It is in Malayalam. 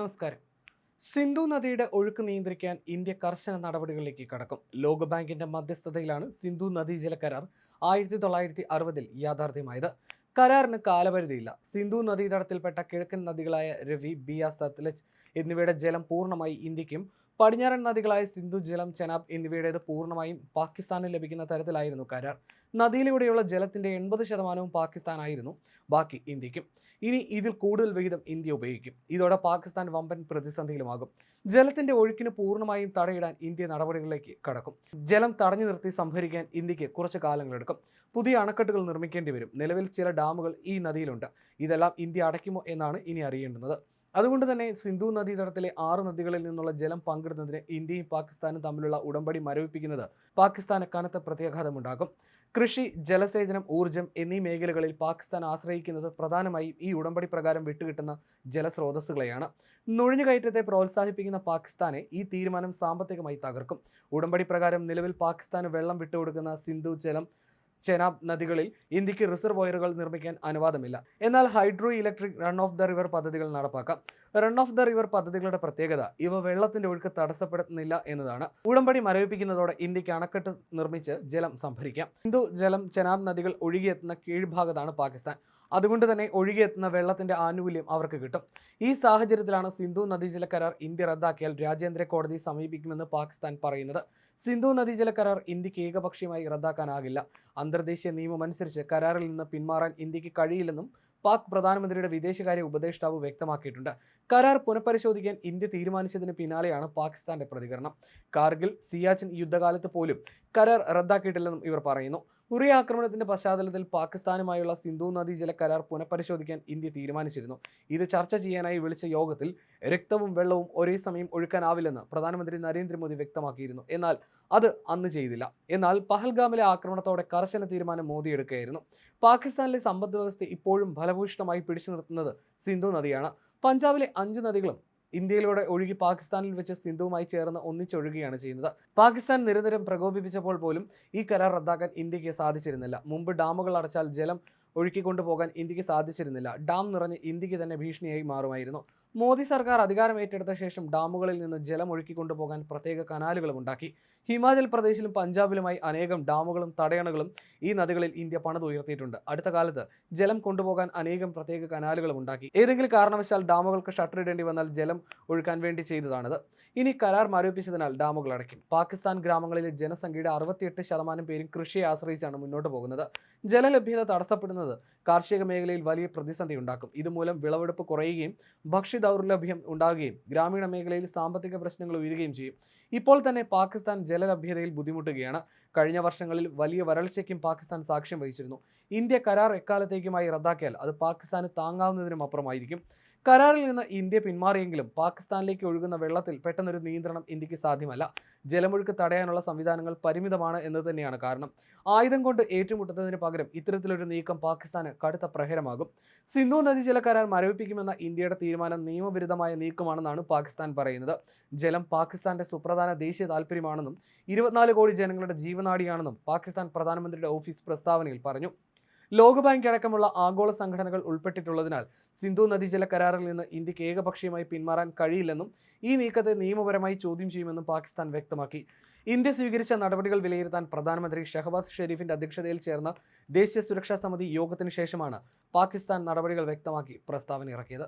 നമസ്കാരം. സിന്ധു നദിയുടെ ഒഴുക്ക് നിയന്ത്രിക്കാൻ ഇന്ത്യ കർശന നടപടികളിലേക്ക് കടക്കും. ലോകബാങ്കിന്റെ മധ്യസ്ഥതയിലാണ് സിന്ധു നദീജല കരാർ ആയിരത്തി തൊള്ളായിരത്തി അറുപതിൽ യാഥാർത്ഥ്യമായത്. കരാറിന് കാലപരിധിയില്ല. സിന്ധു നദീതടത്തിൽപ്പെട്ട കിഴക്കൻ നദികളായ രവി ബിയ സത്ലജ് എന്നിവയുടെ ജലം പൂർണമായി ഇന്ത്യക്കും പടിഞ്ഞാറൻ നദികളായ സിന്ധു ജലം ചെനാബ് എന്നിവയുടേത് പൂർണമായും പാകിസ്ഥാനിൽ ലഭിക്കുന്ന തരത്തിലായിരുന്നു കരാർ. നദിയിലൂടെയുള്ള ജലത്തിന്റെ എൺപത് ശതമാനവും പാകിസ്ഥാനായിരുന്നു. ബാക്കി ഇന്ത്യക്കും ഇനി ഇതിൽ കൂടുതൽ വിഹിതം ഇന്ത്യ ഉപയോഗിക്കും. ഇതോടെ പാകിസ്ഥാൻ വമ്പൻ പ്രതിസന്ധിയിലുമാകും. ജലത്തിന്റെ ഒഴുക്കിന് പൂർണമായും തടയിടാൻ ഇന്ത്യ നടപടികളിലേക്ക് കടക്കും. ജലം തടഞ്ഞു നിർത്തി സംഭരിക്കാൻ ഇന്ത്യയ്ക്ക് കുറച്ച് കാലങ്ങളെടുക്കും. പുതിയ അണക്കെട്ടുകൾ നിർമ്മിക്കേണ്ടി വരും. നിലവിൽ ചില ഡാമുകൾ ഈ നദിയിലുണ്ട്. ഇതെല്ലാം ഇന്ത്യ അടയ്ക്കുമോ എന്നാണ് ഇനി അറിയേണ്ടുന്നത്. അതുകൊണ്ട് തന്നെ സിന്ധു നദീതടത്തിലെ ആറ് നദികളിൽ നിന്നുള്ള ജലം പങ്കിടുന്നതിന് ഇന്ത്യയും പാകിസ്ഥാനും തമ്മിലുള്ള ഉടമ്പടി മരവിപ്പിക്കുന്നത് പാകിസ്ഥാന് കനത്ത പ്രത്യാഘാതമുണ്ടാകും കൃഷി ജലസേചനം ഊർജം എന്നീ മേഖലകളിൽ പാകിസ്ഥാൻ ആശ്രയിക്കുന്നത് പ്രധാനമായും ഈ ഉടമ്പടി പ്രകാരം വിട്ടുകിട്ടുന്ന ജലസ്രോതസ്സുകളെയാണ്. നുഴഞ്ഞുകയറ്റത്തെ പ്രോത്സാഹിപ്പിക്കുന്ന പാകിസ്ഥാനെ ഈ തീരുമാനം സാമ്പത്തികമായി തകർക്കും. ഉടമ്പടി പ്രകാരം നിലവിൽ പാകിസ്ഥാന് വെള്ളം വിട്ടുകൊടുക്കുന്ന സിന്ധു ജലം ചെനാബ് നദികളിൽ ഇന്ത്യയ്ക്ക് റിസർവോയറുകൾ നിർമ്മിക്കാൻ അനുവാദമില്ല. എന്നാൽ hydro electric run of the river പദ്ധതികൾ നടപ്പാക്കാം. റൺ ഓഫ് ദ റിവർ പദ്ധതികളുടെ പ്രത്യേകത. ഇവ വെള്ളത്തിന്റെ ഒഴുക്ക് തടസ്സപ്പെടുന്നില്ല എന്നതാണ്. ഉടമ്പടി മരവിപ്പിക്കുന്നതോടെ ഇന്ത്യയ്ക്ക് അണക്കെട്ട് നിർമ്മിച്ച് ജലം സംഭരിക്കാം. ഹിന്ദു ജലം ചെനാബ് നദികൾ ഒഴുകിയെത്തുന്ന കീഴ്ഭാഗത്താണ് പാകിസ്ഥാൻ. അതുകൊണ്ട് തന്നെ ഒഴുകിയെത്തുന്ന വെള്ളത്തിന്റെ ആനുകൂല്യം അവർക്ക് കിട്ടും. ഈ സാഹചര്യത്തിലാണ് സിന്ധു നദീജല കരാർ ഇന്ത്യ റദ്ദാക്കിയാൽ രാജ്യാന്തര കോടതി സമീപിക്കുമെന്ന് പാകിസ്ഥാൻ പറയുന്നത്. സിന്ധു നദീജല കരാർ ഇന്ത്യയ്ക്ക് ഏകപക്ഷീയമായി റദ്ദാക്കാനാകില്ല. അന്തർദേശീയ നിയമം അനുസരിച്ച് കരാറിൽ നിന്ന് പിന്മാറാൻ ഇന്ത്യയ്ക്ക് കഴിയില്ലെന്നും പാക് പ്രധാനമന്ത്രിയുടെ വിദേശകാര്യ ഉപദേഷ്ടാവ് വ്യക്തമാക്കിയിട്ടുണ്ട്. കരാർ പുനഃപരിശോധിക്കാൻ ഇന്ത്യ തീരുമാനിച്ചതിന് പിന്നാലെയാണ് പാകിസ്ഥാന്റെ പ്രതികരണം. കാർഗിൽ സിയാച്ചിൻ യുദ്ധകാലത്ത് പോലും കരാർ റദ്ദാക്കിയിട്ടില്ലെന്നും ഇവർ പറയുന്നു. ഉറി ആക്രമണത്തിന്റെ പശ്ചാത്തലത്തിൽ പാകിസ്ഥാനുമായുള്ള സിന്ധു നദി ജല കരാർ പുനഃപരിശോധിക്കാൻ ഇന്ത്യ തീരുമാനിച്ചിരുന്നു. ഇത് ചർച്ച ചെയ്യാനായി വിളിച്ച യോഗത്തിൽ രക്തവും വെള്ളവും ഒരേ സമയം ഒഴുക്കാനാവില്ലെന്ന് പ്രധാനമന്ത്രി നരേന്ദ്രമോദി വ്യക്തമാക്കിയിരുന്നു. എന്നാൽ അത് അന്ന് ചെയ്തില്ല. എന്നാൽ പഹൽഗാമിലെ ആക്രമണത്തോടെ കർശന തീരുമാനം മോദി എടുക്കുകയായിരുന്നു പാകിസ്ഥാനിലെ സമ്പദ് വ്യവസ്ഥ ഇപ്പോഴും ഫലഭൂഷ്ടമായി പിടിച്ചു നിർത്തുന്നത് സിന്ധു നദിയാണ്. പഞ്ചാബിലെ അഞ്ച് നദികളും ഇന്ത്യയിലൂടെ ഒഴുകി പാകിസ്ഥാനിൽ വെച്ച് സിന്ധുവുമായി ചേർന്ന് ഒന്നിച്ചൊഴുകുകയാണ് ചെയ്യുന്നത്. പാകിസ്ഥാൻ നിരന്തരം പ്രകോപിപ്പിച്ചപ്പോൾ പോലും ഈ കരാർ റദ്ദാക്കാൻ ഇന്ത്യയ്ക്ക് സാധിച്ചിരുന്നില്ല. മുമ്പ് ഡാമുകൾ അടച്ചാൽ ജലം ഒഴുക്കിക്കൊണ്ടുപോകാൻ ഇന്ത്യയ്ക്ക് സാധിച്ചിരുന്നില്ല. ഡാം നിറഞ്ഞ് ഇന്ത്യയ്ക്ക് തന്നെ ഭീഷണിയായി മാറുമായിരുന്നു. മോദി സർക്കാർ അധികാരം ഏറ്റെടുത്ത ശേഷം ഡാമുകളിൽ നിന്ന് ജലം ഒഴുക്കിക്കൊണ്ടുപോകാൻ പ്രത്യേക കനാലുകളും ഉണ്ടാക്കി. ഹിമാചൽ പ്രദേശിലും പഞ്ചാബിലുമായി അനേകം ഡാമുകളും തടയണകളും ഈ നദികളിൽ ഇന്ത്യ പണതുയർത്തിയിട്ടുണ്ട് അടുത്ത കാലത്ത് ജലം കൊണ്ടുപോകാൻ അനേകം പ്രത്യേക കനാലുകളും ഉണ്ടാക്കി. ഏതെങ്കിലും കാരണവശാൽ ഡാമുകൾക്ക് ഷട്ടർ ഇടേണ്ടി വന്നാൽ ജലം ഒഴുക്കാൻ വേണ്ടി ചെയ്തതാണിത്. ഇനി കരാർ മരവിപ്പിച്ചതിനാൽ ഡാമുകൾ അടയ്ക്കും. പാകിസ്ഥാൻ ഗ്രാമങ്ങളിലെ ജനസംഖ്യയുടെ അറുപത്തിയെട്ട് ശതമാനം പേരും കൃഷിയെ ആശ്രയിച്ചാണ് മുന്നോട്ട് പോകുന്നത്. ജലലഭ്യത തടസ്സപ്പെടുന്നത് കാർഷിക മേഖലയിൽ വലിയ പ്രതിസന്ധി ഉണ്ടാക്കും. ഇതുമൂലം വിളവെടുപ്പ് കുറയുകയും ഭക്ഷ്യ ദൗർലഭ്യം ഉണ്ടാകുകയും ഗ്രാമീണ മേഖലയിൽ സാമ്പത്തിക പ്രശ്നങ്ങൾ ഉയരുകയും ചെയ്യും. ഇപ്പോൾ തന്നെ പാകിസ്ഥാൻ ജലലഭ്യതയിൽ ബുദ്ധിമുട്ടുകയാണ്. കഴിഞ്ഞ വർഷങ്ങളിൽ വലിയ വരൾച്ചയ്ക്കും പാകിസ്ഥാൻ സാക്ഷ്യം വഹിച്ചിരുന്നു. ഇന്ത്യ കരാർ എക്കാലത്തേക്കുമായി റദ്ദാക്കിയാൽ അത് പാകിസ്ഥാന് താങ്ങാവുന്നതിനും അപ്പുറമായിരിക്കും. കരാറിൽ നിന്ന് ഇന്ത്യ പിന്മാറിയെങ്കിലും പാകിസ്ഥാനിലേക്ക് ഒഴുകുന്ന വെള്ളത്തിൽ പെട്ടെന്നൊരു നിയന്ത്രണം ഇന്ത്യയ്ക്ക് സാധ്യമല്ല. ജലമൊഴുക്ക് തടയാനുള്ള സംവിധാനങ്ങൾ പരിമിതമാണ് എന്ന് തന്നെയാണ് കാരണം. ആയുധം കൊണ്ട് ഏറ്റുമുട്ടുന്നതിന് പകരം ഇത്തരത്തിലൊരു നീക്കം പാകിസ്ഥാന് കടുത്ത പ്രഹരമാകും. സിന്ധു നദീജല കരാർ മരവിപ്പിക്കുമെന്ന ഇന്ത്യയുടെ തീരുമാനം നിയമവിരുദ്ധമായ നീക്കമാണെന്നാണ് പാകിസ്ഥാൻ പറയുന്നത്. ജലം പാകിസ്ഥാന്റെ സുപ്രധാന ദേശീയ താല്പര്യമാണെന്നും ഇരുപത്തിനാല് കോടി ജനങ്ങളുടെ ജീവനാടിയാണെന്നും പാകിസ്ഥാൻ പ്രധാനമന്ത്രിയുടെ ഓഫീസ് പ്രസ്താവനയിൽ പറഞ്ഞു. ലോകബാങ്ക് അടക്കമുള്ള ആഗോള സംഘടനകൾ ഉൾപ്പെട്ടിട്ടുള്ളതിനാൽ സിന്ധു നദീജല കരാറിൽ നിന്ന് ഇന്ത്യയ്ക്ക് ഏകപക്ഷീയമായി പിന്മാറാൻ കഴിയില്ലെന്നും ഈ നീക്കത്തെ നിയമപരമായി ചോദ്യം ചെയ്യുമെന്നും പാകിസ്ഥാൻ വ്യക്തമാക്കി. ഇന്ത്യ സ്വീകരിച്ച നടപടികൾ വിലയിരുത്താൻ പ്രധാനമന്ത്രി ഷഹബാസ് ഷെരീഫിന്റെ അധ്യക്ഷതയിൽ ചേർന്ന ദേശീയ സുരക്ഷാ സമിതി യോഗത്തിന് ശേഷമാണ് പാകിസ്ഥാൻ നടപടികൾ വ്യക്തമാക്കി പ്രസ്താവന ഇറക്കിയത്.